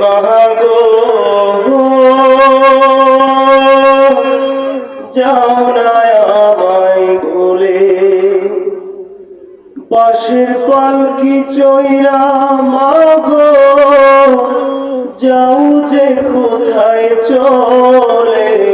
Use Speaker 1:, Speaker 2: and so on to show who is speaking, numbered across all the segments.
Speaker 1: মাগো যাও না আমায় বলে পাশের পালকি চৈরা মাগো যাও যে কোথায় চলে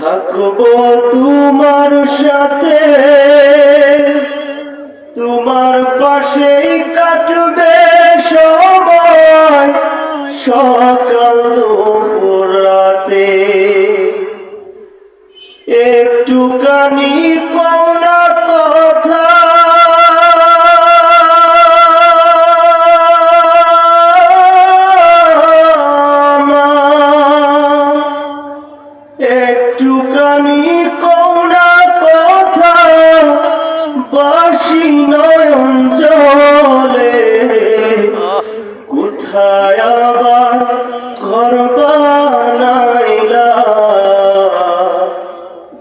Speaker 1: থাকব তোমার সাথে। তোমার পাশেই কাটবে সময়। সকাল রাতে। একটুখানি একটুখানি কোনা কথা বাসি নয়ন জলে। কোথায় আবার ঘর বানাইলা?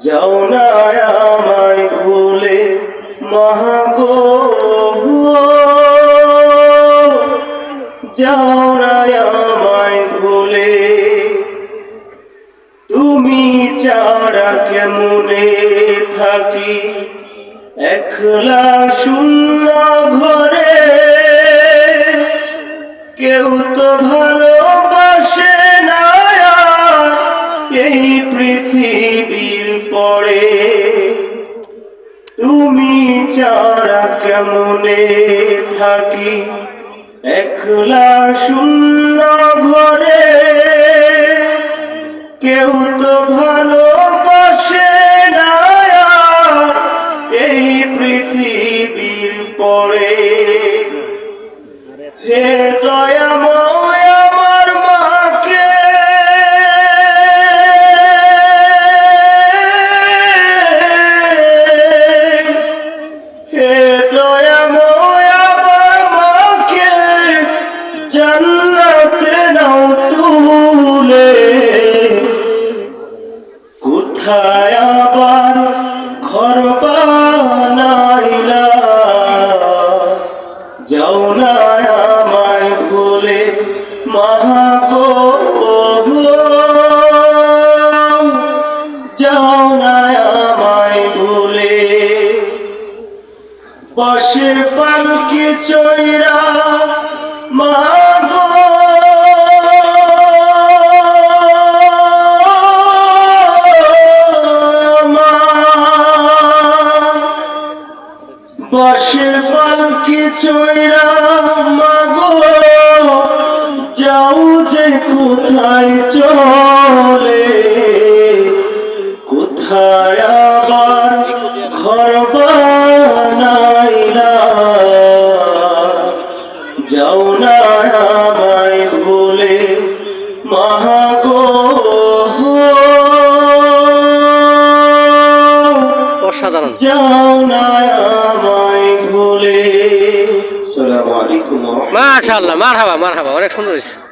Speaker 1: যাও না আমায় ভুলে, মহাগো যাও না কেমনে থাকি? একলা শূন্য ঘরে। কেউ তো ভালোবাসে না এই পৃথিবীর পরে। তুমি ছাড়া কেমনে থাকি? একলা শূন্য ঘরে। পৃথিবীর পরে যাও না আমায় ভুলে মাগো যাও না আমায় ভুলে। বসের পালকে চৈরা মাগো যাও যে কোথায় চলে। কোথায় আবার ঘর বানাইলা যাও না ভুলে মাগো
Speaker 2: মাশাআল্লাহ মারহাবা মারহাবা অনেক সুন্দর হয়েছে।